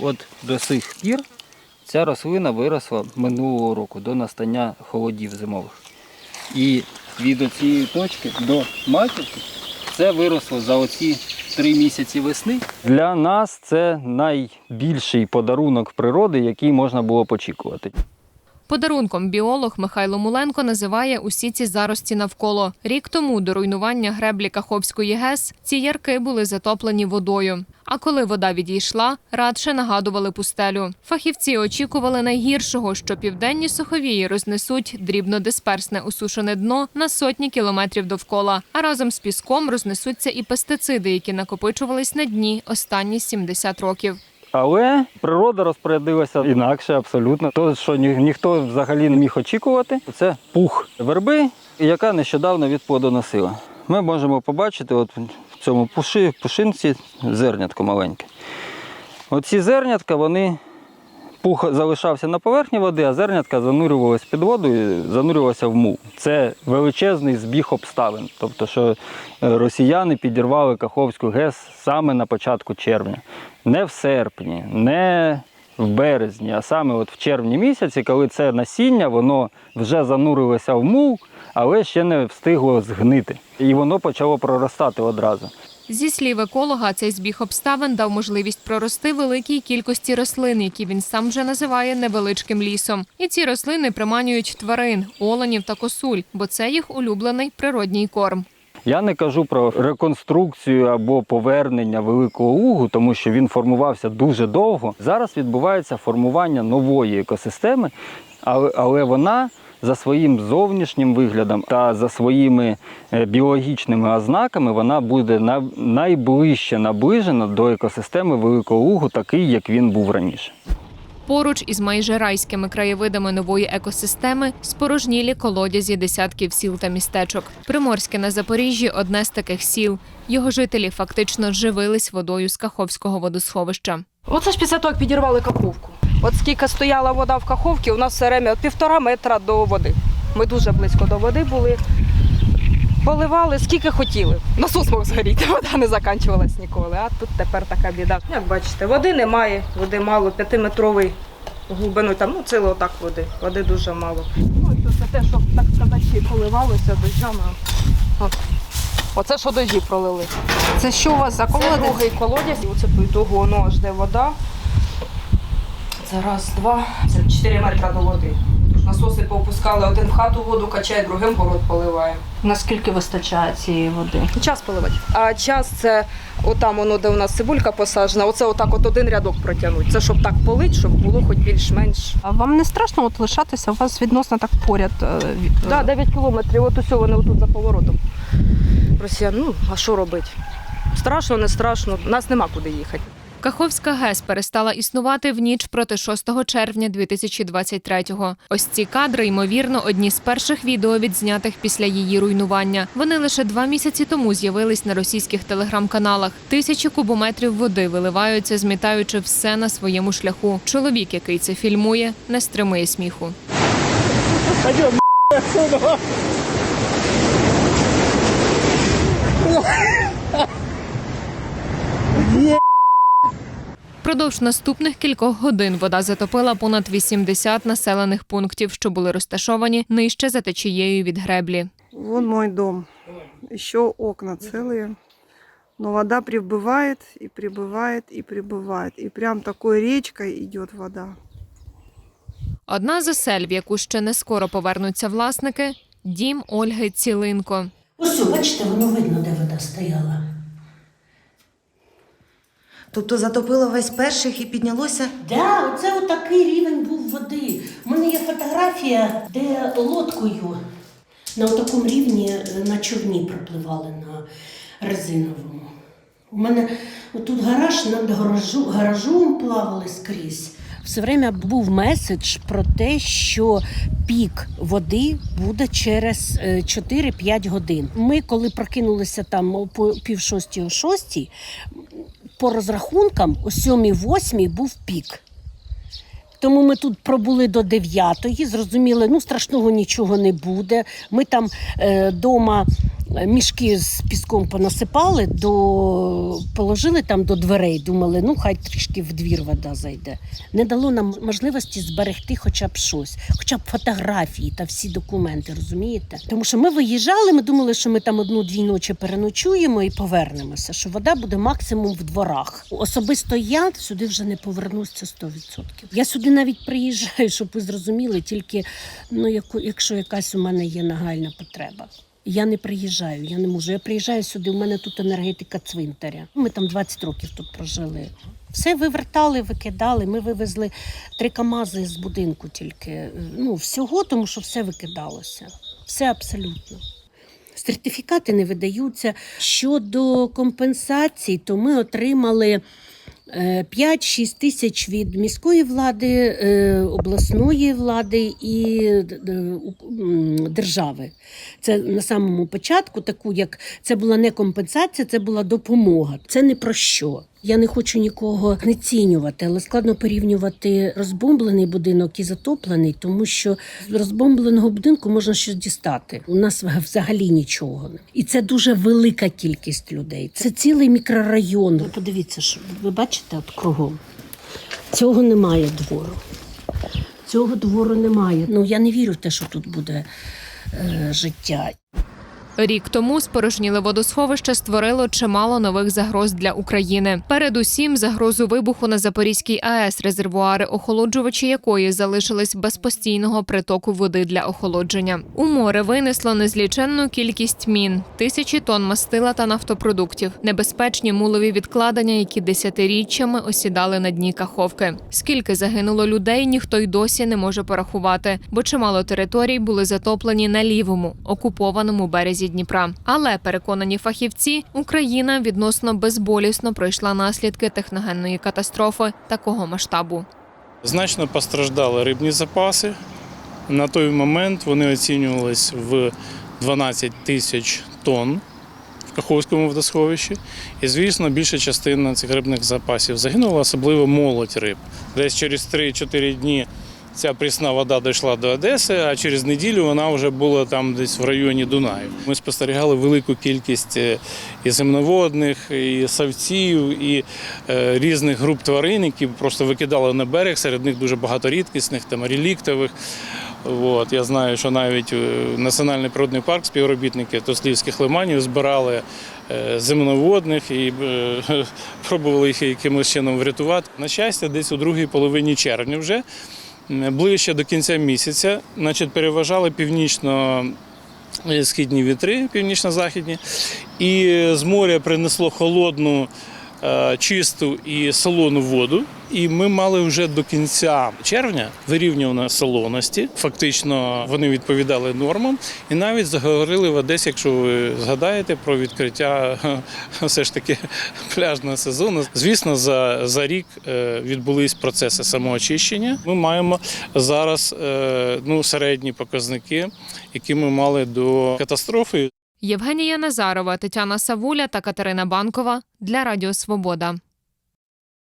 От до сих пір ця рослина виросла минулого року до настання холодів зимових. І від цієї точки до маківки це виросло за оці три місяці весни. Для нас це найбільший подарунок природи, який можна було б очікувати. Подарунком біолог Михайло Муленко називає усі ці зарості навколо. Рік тому до руйнування греблі Каховської ГЕС ці ярки були затоплені водою. А коли вода відійшла, радше нагадували пустелю. Фахівці очікували найгіршого, що південні суховії рознесуть дрібнодисперсне усушене дно на сотні кілометрів довкола. А разом з піском рознесуться і пестициди, які накопичувались на дні останні 70 років. Але природа розпорядилася інакше, абсолютно. То, що ні, ніхто взагалі не міг очікувати, це пух верби, яка нещодавно відплодоносила. Ми можемо побачити от в цьому пуши, пушинці зернятко маленьке. Оці зернятка, вони пух залишався на поверхні води, а зернятка занурювалися під воду і занурювалися в мул. Це величезний збіг обставин. Тобто, що е, росіяни підірвали Каховську ГЕС саме на початку червня. Не в серпні, не в березні, а саме от в червні місяці, коли це насіння, воно вже занурилося в мул, але ще не встигло згнити. І воно почало проростати одразу. Зі слів еколога, цей збіг обставин дав можливість прорости великій кількості рослин, які він сам вже називає невеличким лісом. І ці рослини приманюють тварин, оленів та косуль, бо це їх улюблений природній корм. Я не кажу про реконструкцію або повернення великого лугу, тому що він формувався дуже довго. Зараз відбувається формування нової екосистеми, але, але вона за своїм зовнішнім виглядом та за своїми е, біологічними ознаками вона буде на- найближче наближена до екосистеми великого лугу, такий, як він був раніше. Поруч із майже райськими краєвидами нової екосистеми спорожнілі колодязі десятків сіл та містечок. Приморське на Запоріжжі одне з таких сіл. Його жителі фактично живились водою з Каховського водосховища. Оце ж після того, як підірвали каховку. От скільки стояла вода в каховці, у нас все время півтора метра до води. Ми дуже близько до води були. Поливали скільки хотіли. Насос мог згоріти, вода не закінчувалась ніколи. А тут тепер така біда. Як бачите, води немає, води мало, п'ятиметровий глибину, там ну ціло отак води. Води дуже мало. Ну, це те, що так сказати, поливалося дощами. Оце що дожі пролили. Це що у вас за колодязь? другий колодязь, оце по ітогу воно аж де вода. Це раз, два, це 4 метри до води. Насоси поопускали один в хату воду качає, другим город поливає. Наскільки вистачає цієї води? Час поливати. А час це отам воно, де у нас цибулька посаджена, оце отак от один рядок протягнуть. Це щоб так полить, щоб було хоч більш-менш. А вам не страшно от лишатися? У вас відносно так поряд. е, від- Так, 9 кілометрів, от усе вони отут за поворотом. Росіян, ну а що робити? Страшно, не страшно, нас нема куди їхати. Каховська ГЕС перестала існувати в ніч проти 6 червня 2023-го. Ось ці кадри, ймовірно, одні з перших відео відзнятих після її руйнування. Вони лише два місяці тому з'явились на російських телеграм-каналах. Тисячі кубометрів води виливаються, змітаючи все на своєму шляху. Чоловік, який це фільмує, не стримує сміху. Продовж наступних кількох годин вода затопила понад 80 населених пунктів, що були розташовані нижче за течією від греблі. Вон мой дом. Еще окна целые. Но вода прибывает и прибывает и прибывает. И прям такой речкой идет вода. Одна з осель, в яку ще не скоро повернуться власники дім Ольги Цілинко. Ось, о, бачите, воно видно, де вода стояла. Тобто затопило весь перших і піднялося. Да, оце отакий рівень був води. У мене є фотографія, де лодкою на такому рівні е, на човні пропливали на резиновому. У мене тут гараж над гаражу, гаражом плавали скрізь. Все время був меседж про те, що пік води буде через е, 4-5 годин. Ми, коли прокинулися там о пів шостій, о шостій, по розрахункам о 7-8 був пік. Тому ми тут пробули до 9, зрозуміли, ну страшного нічого не буде. Ми там е, дома Мішки з піском понасипали, до... положили там до дверей, думали, ну хай трішки в двір вода зайде. Не дало нам можливості зберегти хоча б щось, хоча б фотографії та всі документи, розумієте? Тому що ми виїжджали, ми думали, що ми там одну-дві ночі переночуємо і повернемося, що вода буде максимум в дворах. Особисто я сюди вже не повернуся 100%. Я сюди навіть приїжджаю, щоб ви зрозуміли, тільки ну, яку- якщо якась у мене є нагальна потреба. Я не приїжджаю, я не можу. Я приїжджаю сюди, у мене тут енергетика цвинтаря. Ми там 20 років тут прожили. Все вивертали, викидали. Ми вивезли три камази з будинку тільки. Ну, всього, тому що все викидалося. Все абсолютно. Сертифікати не видаються. Щодо компенсацій, то ми отримали 5-6 тисяч від міської влади, е, обласної влади і м, держави. Це на самому початку, таку як це була не компенсація, це була допомога. Це не про що. Я не хочу нікого знецінювати, але складно порівнювати розбомблений будинок і затоплений, тому що з розбомбленого будинку можна щось дістати. У нас взагалі нічого. І це дуже велика кількість людей. Це цілий мікрорайон. Ви подивіться, що ви бачите от кругом. Цього немає двору. Цього двору немає. Ну я не вірю в те, що тут буде е, життя. Рік тому спорожніле водосховище створило чимало нових загроз для України. Передусім, загрозу вибуху на Запорізькій АЕС, резервуари, охолоджувачі якої залишились без постійного притоку води для охолодження. У море винесло незліченну кількість мін, тисячі тонн мастила та нафтопродуктів, небезпечні мулові відкладення, які десятиріччями осідали на дні каховки. Скільки загинуло людей, ніхто й досі не може порахувати, бо чимало територій були затоплені на лівому окупованому березі Дніпра. Але переконані фахівці, Україна відносно безболісно пройшла наслідки техногенної катастрофи такого масштабу. Значно постраждали рибні запаси. На той момент вони оцінювались в 12 тисяч тонн в Каховському водосховищі. І, звісно, більша частина цих рибних запасів загинула, особливо молодь риб. Десь через 3-4 дні ця прісна вода дійшла до Одеси, а через неділю вона вже була там десь в районі Дунаю. Ми спостерігали велику кількість е, і земноводних, і савців, і е, різних груп тварин, які просто викидали на берег. Серед них дуже багато рідкісних, там реліктових. От, я знаю, що навіть е, Національний природний парк співробітники Тослівських лиманів збирали земноводних і пробували їх якимось чином врятувати. На щастя, десь у другій половині червня вже ближче до кінця місяця, значить, переважали північно. Східні вітри, північно-західні, і з моря принесло холодну, е, чисту і солону воду. І ми мали вже до кінця червня вирівнювання солоності. Фактично вони відповідали нормам, і навіть заговорили в Одесі, якщо ви згадаєте про відкриття все ж таки пляжного сезону. Звісно, за, за рік е, відбулись процеси самоочищення. Ми маємо зараз е, ну, середні показники, які ми мали до катастрофи. Євгенія Назарова, Тетяна Савуля та Катерина Банкова для Радіо Свобода.